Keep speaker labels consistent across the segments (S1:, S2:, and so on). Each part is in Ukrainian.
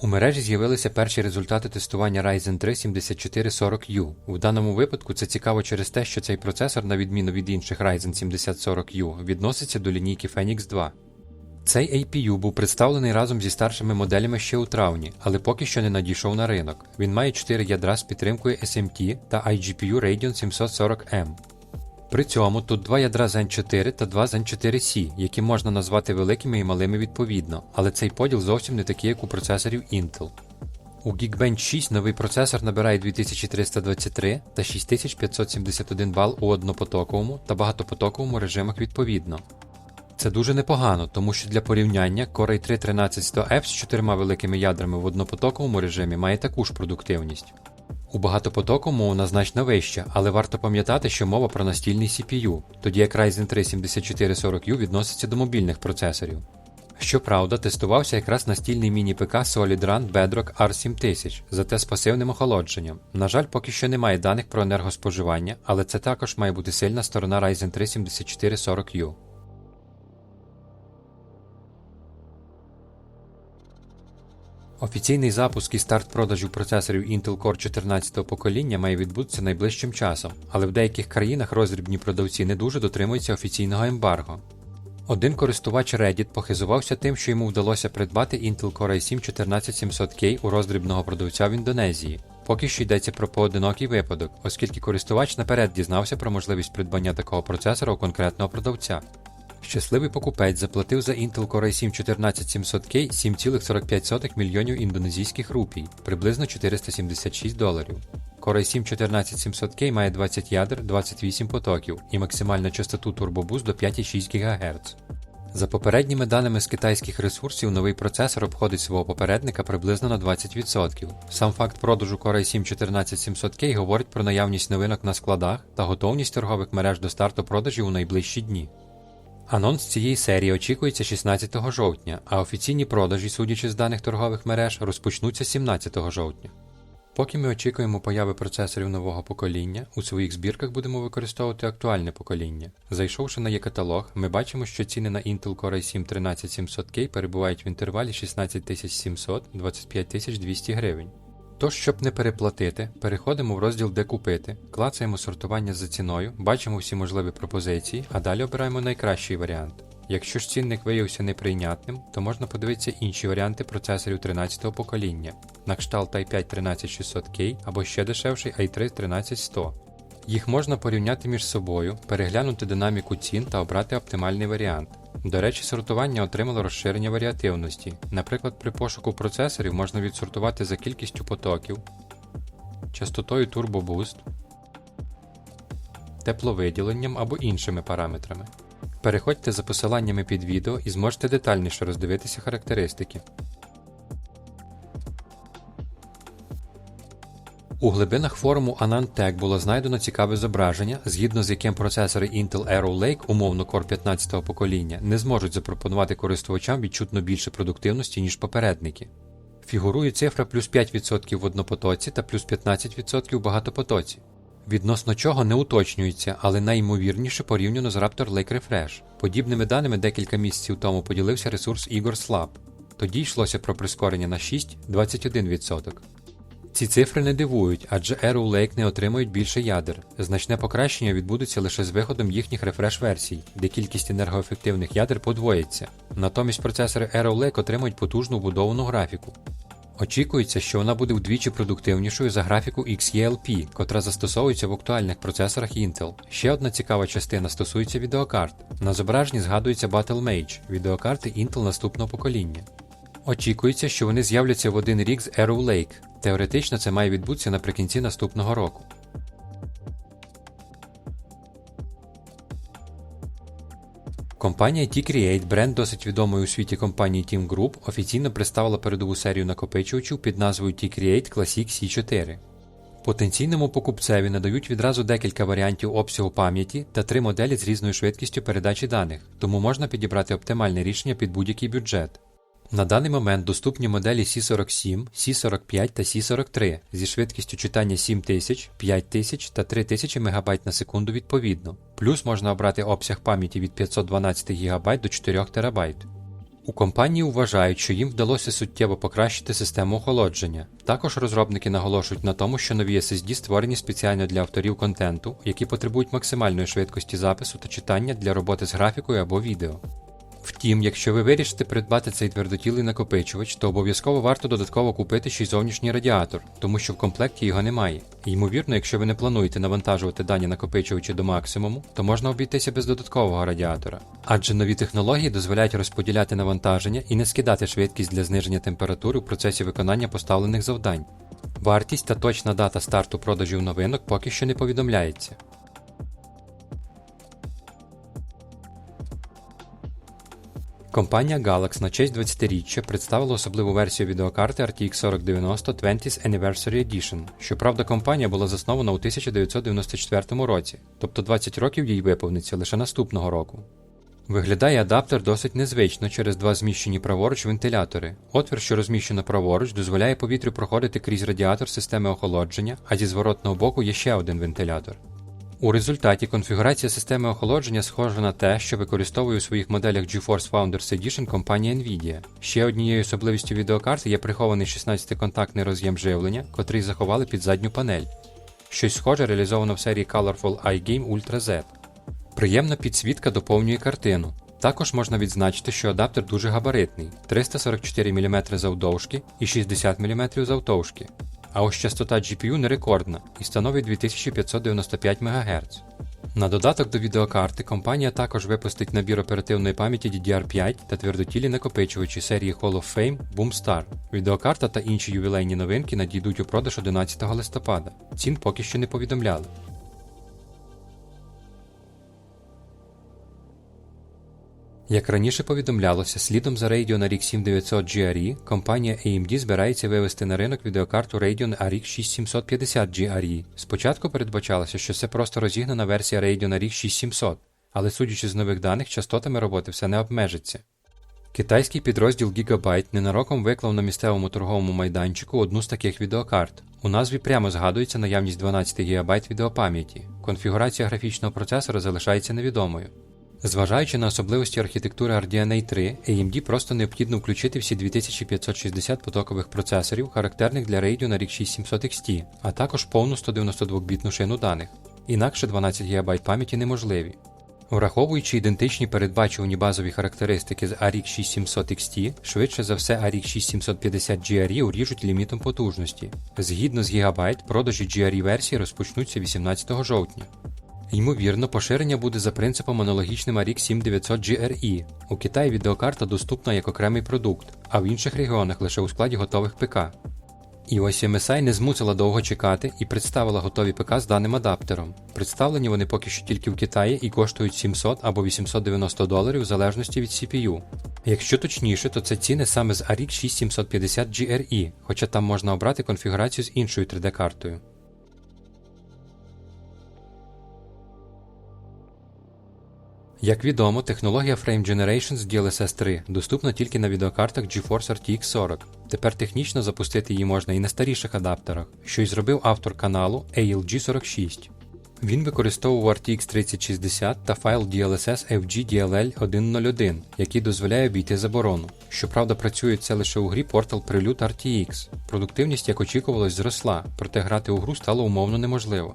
S1: У мережі з'явилися перші результати тестування Ryzen 3 7440U. В даному випадку це цікаво через те, що цей процесор, на відміну від інших Ryzen 7040U, відноситься до лінійки Phoenix 2. Цей APU був представлений разом зі старшими моделями ще у травні, але поки що не надійшов на ринок. Він має 4 ядра з підтримкою SMT та iGPU Radeon 740M. При цьому тут два ядра Zen 4 та два Zen 4C, які можна назвати великими і малими відповідно, але цей поділ зовсім не такий, як у процесорів Intel. У Geekbench 6 новий процесор набирає 2323 та 6571 бал у однопотоковому та багатопотоковому режимах відповідно. Це дуже непогано, тому що для порівняння Core i3 13100F з чотирма великими ядрами в однопотоковому режимі має таку ж продуктивність. У багатопотоковому вона значно вища, але варто пам'ятати, що мова про настільний CPU, тоді як Ryzen 3 7440U відноситься до мобільних процесорів. Щоправда, тестувався якраз настільний міні-ПК Solid Run Bedrock R7000, зате з пасивним охолодженням. На жаль, поки що немає даних про енергоспоживання, але це також має бути сильна сторона Ryzen 3 7440U. Офіційний запуск і старт продажів процесорів Intel Core 14 покоління має відбутися найближчим часом, але в деяких країнах роздрібні продавці не дуже дотримуються офіційного ембарго. Один користувач Reddit похизувався тим, що йому вдалося придбати Intel Core i7 14700K у роздрібного продавця в Індонезії. Поки що йдеться про поодинокий випадок, оскільки користувач наперед дізнався про можливість придбання такого процесора у конкретного продавця. Щасливий покупець заплатив за Intel Core i7 14700K 7,45 мільйонів індонезійських рупій, приблизно 476 доларів. Core i7 14700K має 20 ядер, 28 потоків і максимальну частоту турбобуст до 5,6 ГГц. За попередніми даними з китайських ресурсів, новий процесор обходить свого попередника приблизно на 20%. Сам факт продажу Core i7 14700K говорить про наявність новинок на складах та готовність торгових мереж до старту продажів у найближчі дні. Анонс цієї серії очікується 16 жовтня, а офіційні продажі, судячи з даних торгових мереж, розпочнуться 17 жовтня. Поки ми очікуємо появи процесорів нового покоління, у своїх збірках будемо використовувати актуальне покоління. Зайшовши на є-каталог, ми бачимо, що ціни на Intel Core i7 13700K перебувають в інтервалі 16700 25200 гривень. Тож, щоб не переплатити, переходимо в розділ Де купити, клацаємо сортування за ціною, бачимо всі можливі пропозиції, а далі обираємо найкращий варіант. Якщо ж цінник виявився неприйнятним, то можна подивитися інші варіанти процесорів 13-го покоління, на кшталт i5 13600K або ще дешевший i3 13100. Їх можна порівняти між собою, переглянути динаміку цін та обрати оптимальний варіант. До речі, сортування отримало розширення варіативності. Наприклад, при пошуку процесорів можна відсортувати за кількістю потоків, частотою Boost, тепловиділенням або іншими параметрами. Переходьте за посиланнями під відео і зможете детальніше роздивитися характеристики. У глибинах форуму AnandTech було знайдено цікаве зображення, згідно з яким процесори Intel Arrow Lake, умовно Core 15 покоління, не зможуть запропонувати користувачам відчутно більше продуктивності, ніж попередники. Фігурує цифра плюс 5% в однопотоці та плюс 15% в багатопотоці. Відносно чого не уточнюється, але найімовірніше порівняно з Raptor Lake Refresh. Подібними даними декілька місяців тому поділився ресурс Igor Slab. Тоді йшлося про прискорення на 6-21%. Ці цифри не дивують, адже Arrow Lake не отримують більше ядер. Значне покращення відбудеться лише з виходом їхніх рефреш-версій, де кількість енергоефективних ядер подвоїться. Натомість процесори Arrow Lake отримують потужну вбудовану графіку. Очікується, що вона буде вдвічі продуктивнішою за графіку XELP, котра застосовується в актуальних процесорах Intel. Ще одна цікава частина стосується відеокарт. На зображенні згадується Battle Mage, відеокарти Intel наступного покоління. Очікується, що вони з'являться в один рік з Arrow Lake. Теоретично це має відбутися наприкінці наступного року. Компанія T-Create, бренд досить відомої у світі компанії Team Group, офіційно представила передову серію накопичувачів під назвою T-Create Classic C4. Потенційному покупцеві надають відразу декілька варіантів обсягу пам'яті та три моделі з різною швидкістю передачі даних, тому можна підібрати оптимальне рішення під будь-який бюджет. На даний момент доступні моделі C47, C45 та C43 зі швидкістю читання 7000, 5000 та 3000 МБ на секунду відповідно. Плюс можна обрати обсяг пам'яті від 512 ГБ до 4 ТБ. У компанії вважають, що їм вдалося суттєво покращити систему охолодження. Також розробники наголошують на тому, що нові SSD створені спеціально для авторів контенту, які потребують максимальної швидкості запису та читання для роботи з графікою або відео. Втім, якщо ви вирішите придбати цей твердотілий накопичувач, то обов'язково варто додатково купити ще й зовнішній радіатор, тому що в комплекті його немає. Ймовірно, якщо ви не плануєте навантажувати дані накопичувачі до максимуму, то можна обійтися без додаткового радіатора. Адже нові технології дозволяють розподіляти навантаження і не скидати швидкість для зниження температури в процесі виконання поставлених завдань. Вартість та точна дата старту продажів новинок поки що не повідомляється. Компанія Galax на честь 20-річчя представила особливу версію відеокарти RTX 4090 20th Anniversary Edition. Щоправда, компанія була заснована у 1994 році, тобто 20 років їй виповниться лише наступного року. Виглядає адаптер досить незвично через два зміщені праворуч вентилятори. Отвір, що розміщено праворуч, дозволяє повітрю проходити крізь радіатор системи охолодження, а зі зворотного боку є ще один вентилятор. У результаті конфігурація системи охолодження схожа на те, що використовує у своїх моделях GeForce Founders Edition компанія Nvidia. Ще однією особливістю відеокарти є прихований 16-контактний роз'єм живлення, котрий заховали під задню панель. Щось схоже реалізовано в серії Colorful iGame Ultra Z. Приємна підсвітка доповнює картину. Також можна відзначити, що адаптер дуже габаритний 344 мм завдовжки і 60 мм завтовшки. А ось частота GPU не рекордна і становить 2595 МГц. На додаток до відеокарти компанія також випустить набір оперативної пам'яті DDR5 та твердотілі накопичувачі серії Hall of Fame Boomstar. Відеокарта та інші ювілейні новинки надійдуть у продаж 11 листопада. Цін поки що не повідомляли. Як раніше повідомлялося, слідом за Radeon RX 7900 GRE компанія AMD збирається вивести на ринок відеокарту Radeon RX 6750 GRE. Спочатку передбачалося, що це просто розігнана версія Radeon RX 6700, але судячи з нових даних, частотами роботи все не обмежиться. Китайський підрозділ Gigabyte ненароком виклав на місцевому торговому майданчику одну з таких відеокарт. У назві прямо згадується наявність 12 ГБ відеопам'яті. Конфігурація графічного процесора залишається невідомою. Зважаючи на особливості архітектури RDNA 3, AMD просто необхідно включити всі 2560 потокових процесорів, характерних для Radeon RX 6700 XT, а також повну 192-бітну шину даних. Інакше 12 ГБ пам'яті неможливі. Враховуючи ідентичні передбачувані базові характеристики з RX 6700 XT, швидше за все RX 6750 GRE уріжуть лімітом потужності. Згідно з Gigabyte, продажі GRE версії розпочнуться 18 жовтня. Ймовірно, поширення буде за принципом аналогічним RX 7900 GRE. У Китаї відеокарта доступна як окремий продукт, а в інших регіонах лише у складі готових ПК. І ось MSI не змусила довго чекати і представила готові ПК з даним адаптером. Представлені вони поки що тільки в Китаї і коштують 700 або 890 доларів в залежності від CPU. Якщо точніше, то це ціни саме з RX 6750 GRE, хоча там можна обрати конфігурацію з іншою 3D-картою. Як відомо, технологія Frame Generation з DLSS 3 доступна тільки на відеокартах GeForce RTX 40. Тепер технічно запустити її можна і на старіших адаптерах, що й зробив автор каналу ALG46. Він використовував RTX 3060 та файл DLSS FG DLL 101, який дозволяє обійти заборону. Щоправда, працює це лише у грі Portal Prelude RTX. Продуктивність, як очікувалось, зросла, проте грати у гру стало умовно неможливо.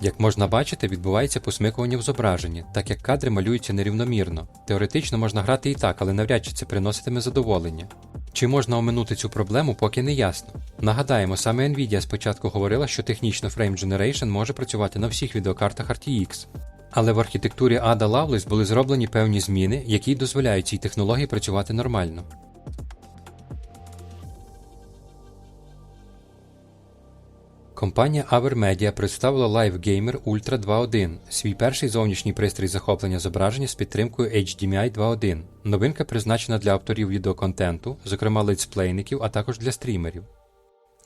S1: Як можна бачити, відбувається посмикування в зображенні, так як кадри малюються нерівномірно. Теоретично можна грати і так, але навряд чи це приноситиме задоволення. Чи можна оминути цю проблему, поки не ясно. Нагадаємо, саме Nvidia спочатку говорила, що технічно Frame Generation може працювати на всіх відеокартах RTX. Але в архітектурі Ada Lovelace були зроблені певні зміни, які дозволяють цій технології працювати нормально. Компанія Avermedia представила Live Gamer Ultra 2.1, свій перший зовнішній пристрій захоплення зображення з підтримкою HDMI 2.1. Новинка призначена для авторів відеоконтенту, зокрема летсплейників, а також для стрімерів.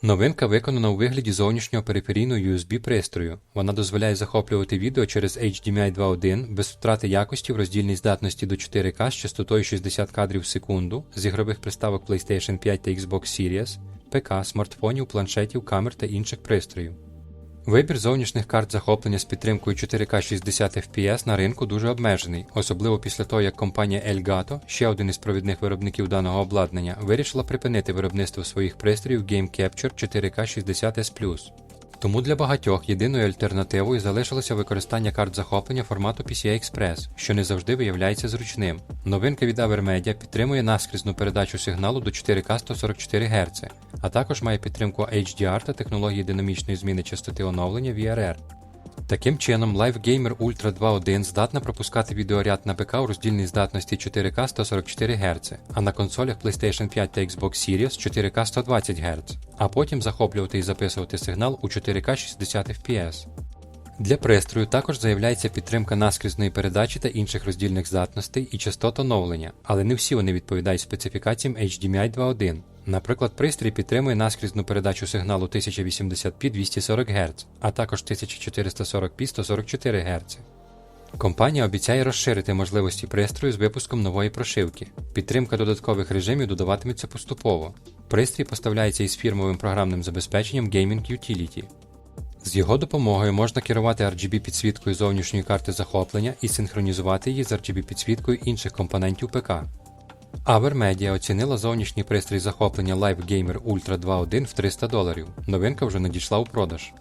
S1: Новинка виконана у вигляді зовнішнього периферійного USB пристрою. Вона дозволяє захоплювати відео через HDMI 2.1 без втрати якості в роздільній здатності до 4К з частотою 60 кадрів в секунду з ігрових приставок PlayStation 5 та Xbox Series, ПК, смартфонів, планшетів, камер та інших пристроїв. Вибір зовнішніх карт захоплення з підтримкою 4К 60 FPS на ринку дуже обмежений, особливо після того, як компанія Elgato, ще один із провідних виробників даного обладнання, вирішила припинити виробництво своїх пристроїв Game Capture 4K 60S+. Тому для багатьох єдиною альтернативою залишилося використання карт захоплення формату PCI Express, що не завжди виявляється зручним. Новинка від Avermedia підтримує наскрізну передачу сигналу до 4К 144 Гц, а також має підтримку HDR та технології динамічної зміни частоти оновлення VRR. Таким чином, Live Gamer Ultra 2.1 здатна пропускати відеоряд на ПК у роздільній здатності 4К 144 Гц, а на консолях PlayStation 5 та Xbox Series 4К 120 Гц, а потім захоплювати і записувати сигнал у 4К 60 FPS. Для пристрою також заявляється підтримка наскрізної передачі та інших роздільних здатностей і частот оновлення, але не всі вони відповідають специфікаціям HDMI 2.1. Наприклад, пристрій підтримує наскрізну передачу сигналу 1080p 240 Гц, а також 1440p 144 Гц. Компанія обіцяє розширити можливості пристрою з випуском нової прошивки. Підтримка додаткових режимів додаватиметься поступово. Пристрій поставляється із фірмовим програмним забезпеченням Gaming Utility. З його допомогою можна керувати RGB підсвіткою зовнішньої карти захоплення і синхронізувати її з RGB підсвіткою інших компонентів ПК. Avermedia оцінила зовнішній пристрій захоплення Live Gamer Ultra 2.1 в 300 доларів. Новинка вже надійшла у продаж.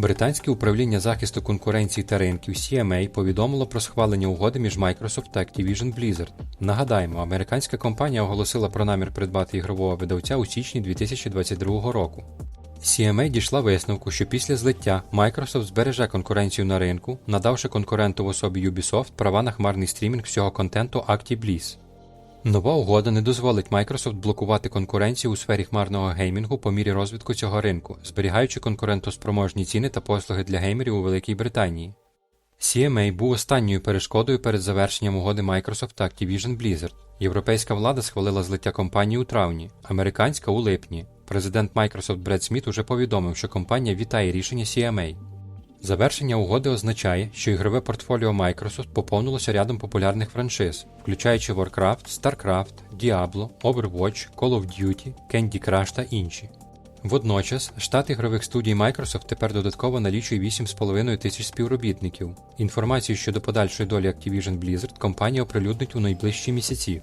S1: Британське управління захисту конкуренції та ринків CMA повідомило про схвалення угоди між Microsoft та Activision Blizzard. Нагадаємо, американська компанія оголосила про намір придбати ігрового видавця у січні 2022 року. CMA дійшла висновку, що після злиття Microsoft збереже конкуренцію на ринку, надавши конкуренту в особі Ubisoft права на хмарний стрімінг всього контенту ActiBliss. Нова угода не дозволить Microsoft блокувати конкуренцію у сфері хмарного геймінгу по мірі розвитку цього ринку, зберігаючи конкурентоспроможні ціни та послуги для геймерів у Великій Британії. CMA був останньою перешкодою перед завершенням угоди Microsoft та Activision Blizzard. Європейська влада схвалила злиття компанії у травні, американська у липні. Президент Microsoft Бред Сміт уже повідомив, що компанія вітає рішення CMA. Завершення угоди означає, що ігрове портфоліо Microsoft поповнилося рядом популярних франшиз, включаючи Warcraft, StarCraft, Diablo, Overwatch, Call of Duty, Candy Crush та інші. Водночас, штат ігрових студій Microsoft тепер додатково налічує 8,5 тисяч співробітників. Інформацію щодо подальшої долі Activision Blizzard компанія оприлюднить у найближчі місяці.